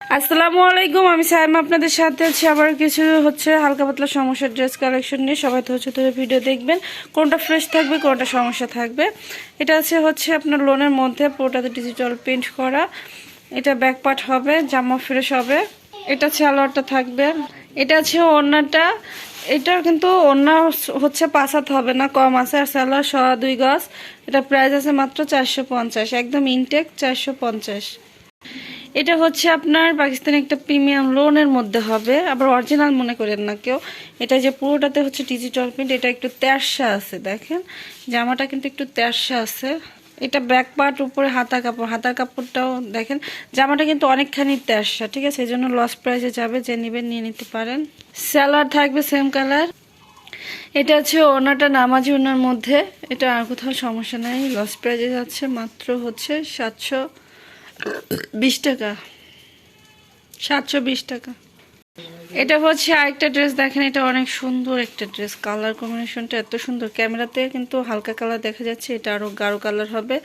আসসালামু আলাইকুম, আমি সাইমা আপনাদের সাথে আছি। আবার কিছু হচ্ছে হালকা পাতলা সমস্যার ড্রেস কালেকশন নিয়ে। সবাই তো হচ্ছে ধরে ভিডিও দেখবেন। কোনটা ফ্রেশ থাকবে, কোনটা সমস্যা থাকবে। এটা আছে হচ্ছে আপনার লোনের মধ্যে, পুরোটাতে ডিজিটাল প্রিন্ট করা। এটা ব্যাক পার্ট হবে, জামা ফ্রেশ হবে। এটা সালোয়ারটা থাকবে। এটা আছে ওড়নাটা। এটার কিন্তু ওড়না হচ্ছে পাঁচ হাত হবে না, কম আছে। আর সালোয়ার সহ দুই গজ। এটা প্রাইস আছে মাত্র চারশো পঞ্চাশ। একদম ইনটেক চারশো পঞ্চাশ। এটা হচ্ছে আপনার পাকিস্তানি একটা প্রিমিয়াম লোনের মধ্যে হবে, আবার অরিজিনাল মনে করেন না কেউ। এটা যে পুরোটাতে হচ্ছে ডিজিটাল প্রিন্ট এটা একটু তেরসা আছে, দেখেন। জামাটা কিন্তু একটু তেরসা আছে। এটা ব্যাক পার্ট উপরে হাতা কাপড়। হাতার কাপড়টাও দেখেন, জামাটা কিন্তু অনেকখানি তেরসা ঠিক আছে? এই জন্য লস প্রাইসে যাবে, যে নেবেন নিয়ে নিতে পারেন। স্যালার থাকবে সেম কালার এটা হচ্ছে ওনাটা নামাজি ওনার মধ্যে। এটা আর কোথাও সমস্যা নেই লস প্রাইজে যাচ্ছে, মাত্র হচ্ছে সাতশো বিশ টাকা। সাতশো বিশ টাকা। এটা হচ্ছে আরেকটা ড্রেস দেখেন এটা অনেক সুন্দর একটা ড্রেস কালার কম্বিনেশনটা এত সুন্দর। ক্যামেরাতে কিন্তু হালকা কালার দেখা যাচ্ছে, এটা আরও গাঢ় কালার হবে।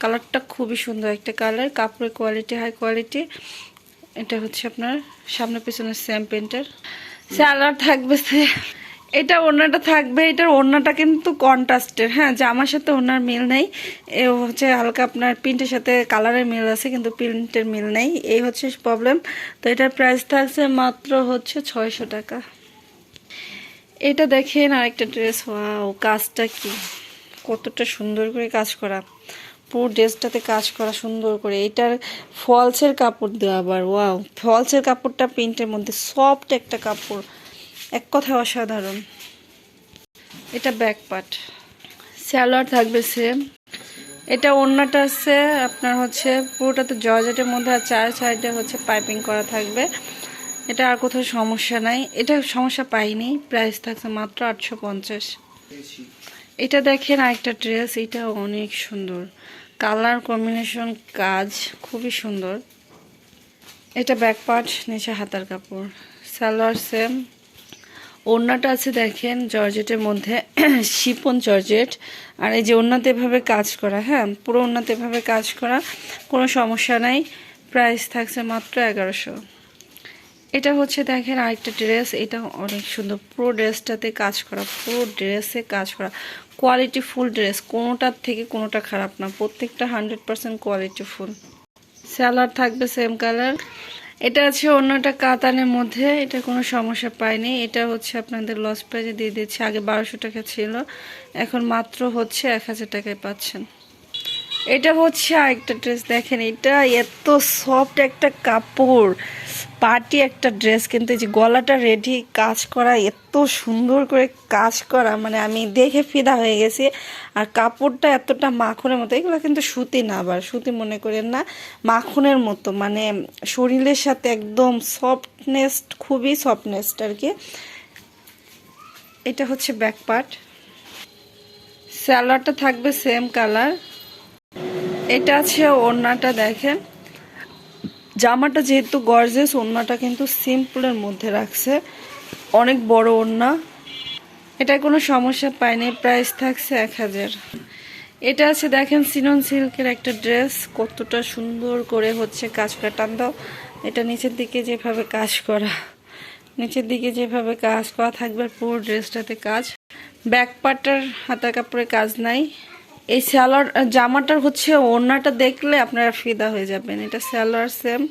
কালারটা খুবই সুন্দর একটা কালার কাপড়ের কোয়ালিটি হাই কোয়ালিটি এটা হচ্ছে আপনার সামনে পিছনে সেম পেন্টার স্যালার থাকবে এটা ওড়নাটা থাকবে, এটার ওড়নাটা কিন্তু কন্ট্রাস্টের হ্যাঁ জামার সাথে ওড়নার মিল নেই, এ হচ্ছে হালকা আপনার প্রিন্টের সাথে কালারের মিল আছে, কিন্তু প্রিন্টের মিল নেই, এই হচ্ছে প্রবলেম তো এটার প্রাইস থাকছে মাত্র হচ্ছে ছয়শো টাকা। এটা দেখেন আরেকটা ড্রেস ওয়াও কাজটা কি? কতটা সুন্দর করে কাজ করা। পুরো ড্রেসটাতে কাজ করা সুন্দর করে। এটার ফলসের কাপড় দেওয়া আবার ওয়াও ফলসের কাপড়টা প্রিন্টের মধ্যে সফট একটা কাপড়। এক কথায় অসাধারণ। এটা ব্যাক পার্ট স্যালোয়ার থাকবে সেম এটা ওড়নাটা আছে, আপনার হচ্ছে পুরোটাতে জর্জেটের মধ্যে আর চার সাইডে হচ্ছে পাইপিং করা থাকবে। এটা আর কোথাও সমস্যা নাই। এটা সমস্যা পাইনি। প্রাইস থাকছে মাত্র আটশো পঞ্চাশ। এটা দেখেন আরেকটা ড্রেস এটা অনেক সুন্দর। কালার কম্বিনেশন কাজ খুবই সুন্দর। এটা ব্যাক পার্ট নিচে হাতার কাপড়। সালোয়ার সেম ওড়নাটা আছে দেখেন, জর্জেটের মধ্যে শিপন জর্জেট। আর এই যে ওড়নাতে এভাবে কাজ করা হ্যাঁ পুরো ওড়নাতে এভাবে কাজ করা, কোনো সমস্যা নাই। প্রাইস থাকছে মাত্র এগারোশো। এটা হচ্ছে দেখেন আরেকটা ড্রেস, এটা অনেক সুন্দর। পুরো ড্রেসটাতে কাজ করা, পুরো ড্রেসে কাজ করা। কোয়ালিটি ফুল ড্রেস, কোনোটার থেকে কোনোটা খারাপ না। প্রত্যেকটা হান্ড্রেড পার্সেন্ট কোয়ালিটি ফুল। স্যালার থাকবে সেম কালার এটা আছে অন্য একটা কাতানের মধ্যে, এটা কোনো সমস্যা পায়নি। এটা হচ্ছে আপনাদের লস প্রাইজে দিয়ে দিচ্ছে আগে বারোশো টাকা ছিল, এখন মাত্র হচ্ছে এক হাজার টাকায় পাচ্ছেন। এটা হচ্ছে আরেকটা ড্রেস দেখেন এটা এত সফট একটা কাপড়। পার্টি একটা ড্রেস, কিন্তু এই যে গলাটা রেডি কাজ করা, এত সুন্দর করে কাজ করা মানে আমি দেখে ফিদা হয়ে গেছি। আর কাপড়টা এতটা মাখনের মতো, এগুলো কিন্তু সুতি না আবার, সুতি মনে করেন না, মাখনের মতো মানে শরীরের সাথে একদম সফটনেস খুবই সফটনেস আর কি। এটা হচ্ছে ব্যাক পার্ট স্যালাডটা থাকবে সেম কালার এটা আছে ওড়নাটা দেখেন। জামাটা যেহেতু গর্জেস ওড়নাটা কিন্তু সিম্পলের মধ্যে রাখছে। অনেক বড় ওড়না। এটা কোনো সমস্যা পায়নি প্রাইস থাকছে এক হাজার। এটা আছে দেখেন সিনন সিল্কের একটা ড্রেস কতটা সুন্দর করে হচ্ছে কাজ কাটান দাও, এটা নিচের দিকে যেভাবে কাজ করা, নিচের দিকে যেভাবে কাজ করা, থাকবে পুরো ড্রেসটাতে কাজ। ব্যাক পার্টার হাতা কাপড়ে কাজ নাই। এই স্যালোয়ার জামাটার হচ্ছে ওড়নাটা দেখলে আপনারা ফিদা হয়ে যাবেন। এটা স্যালোয়ার সেম।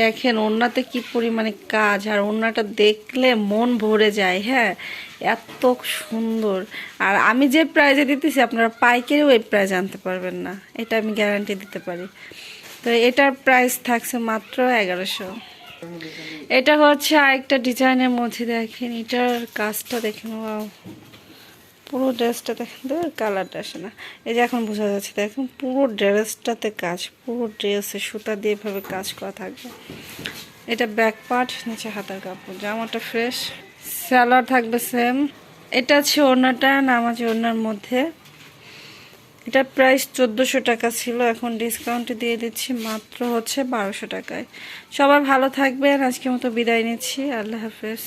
দেখেন ওড়নাতে কি পরিমাণে কাজ, আর ওড়নাটা দেখলে মন ভরে যায় হ্যাঁ? এত সুন্দর। আর আমি যে প্রাইজে দিতেছি, আপনারা পাইকারিও এই প্রাইজ আনতে পারবেন না। এটা আমি গ্যারান্টি দিতে পারি। তো এটার প্রাইস থাকছে মাত্র এগারোশো। এটা হচ্ছে আরেকটা ডিজাইনের মধ্যে দেখেন, এটার কাজটা দেখেন পুরো ড্রেসটা দেখেন তো কালারটা আসে না। এই যে এখন বোঝা যাচ্ছে, দেখেন পুরো ড্রেসটাতে কাজ, পুরো ড্রেসে সুতা দিয়ে এভাবে কাজ করা থাকবে। এটা ব্যাক পার্ট, নিচে হাতার কাপড়, জামাটা ফ্রেশ। স্যালার থাকবে সেম এটা আছে ওড়নাটা, নামাজি ওড়নার মধ্যে। এটা প্রাইস চোদ্দোশো টাকা ছিল, এখন ডিসকাউন্ট দিয়ে দিচ্ছি, মাত্র হচ্ছে বারোশো টাকায়। সবাই ভালো থাকবেন আজকে মতো বিদায় নিচ্ছি, আল্লাহ হাফেজ।